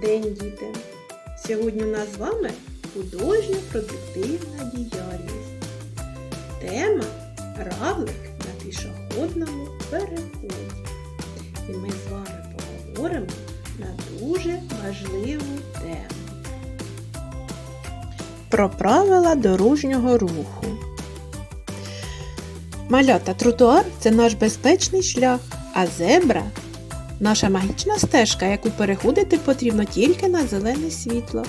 день, діти! Сьогодні у нас з вами художньо-продуктивна діяльність. Тема равлик на пішохідному переході. І ми з вами поговоримо на дуже важливу тему. Про правила дорожнього руху. Малята тротуар це наш безпечний шлях, а зебра наша магічна стежка, яку переходити потрібно тільки на зелене світло.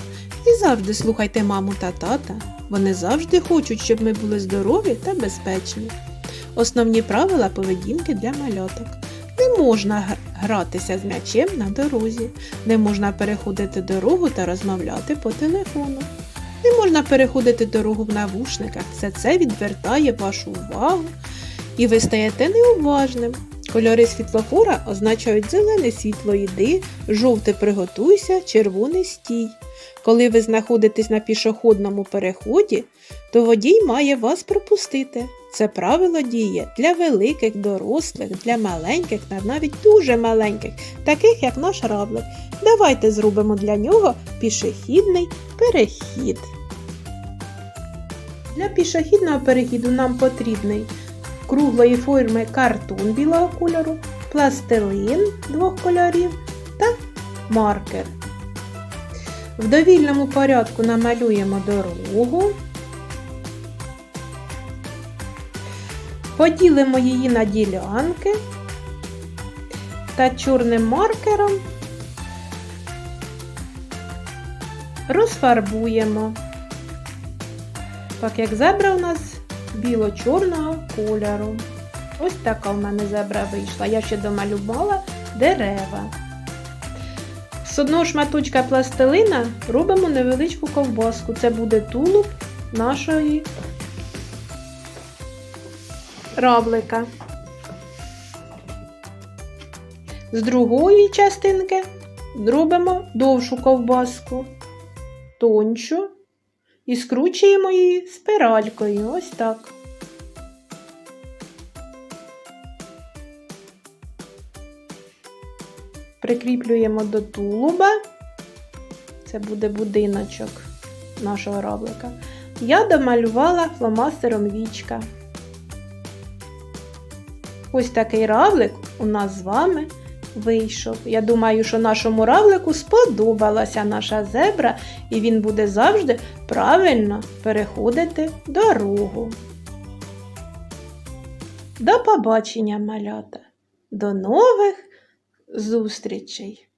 І завжди слухайте маму та тата. Вони завжди хочуть, щоб ми були здорові та безпечні. Основні правила поведінки для мальоток. Не можна гратися з м'ячем на дорозі, не можна переходити дорогу та розмовляти по телефону. Не можна переходити дорогу в навушниках. Все це відвертає вашу увагу і ви стаєте неуважним. Кольори світлофора означають зелене світло йди, жовте приготуйся, червоний стій. Коли ви знаходитесь на пішохідному переході, то водій має вас пропустити. Це правило діє для великих, дорослих, для маленьких та навіть дуже маленьких, таких як наш равлик. Давайте зробимо для нього пішохідний перехід. Для пішохідного перехіду нам потрібний круглої форми картон білого кольору, пластилин двох кольорів та маркер. В довільному порядку намалюємо дорогу, поділимо її на ділянки та чорним маркером розфарбуємо, так як зебра у нас біло-чорного кольору. Ось така в мене зебра вийшла. Я ще домалювала дерева. З одного шматочка пластилина робимо невеличку ковбаску. Це буде тулуб нашої равлика. З другої частинки робимо довшу ковбаску, тоншу і скручуємо її спиралькою. Ось так. Прикріплюємо до тулуба. Це буде будиночок нашого равлика. Я домалювала фломастером вічка. Ось такий равлик у нас з вами вийшов. Я думаю, що нашому равлику сподобалася наша зебра, і він буде завжди правильно переходити дорогу. До побачення, малята! До нових зустрічей!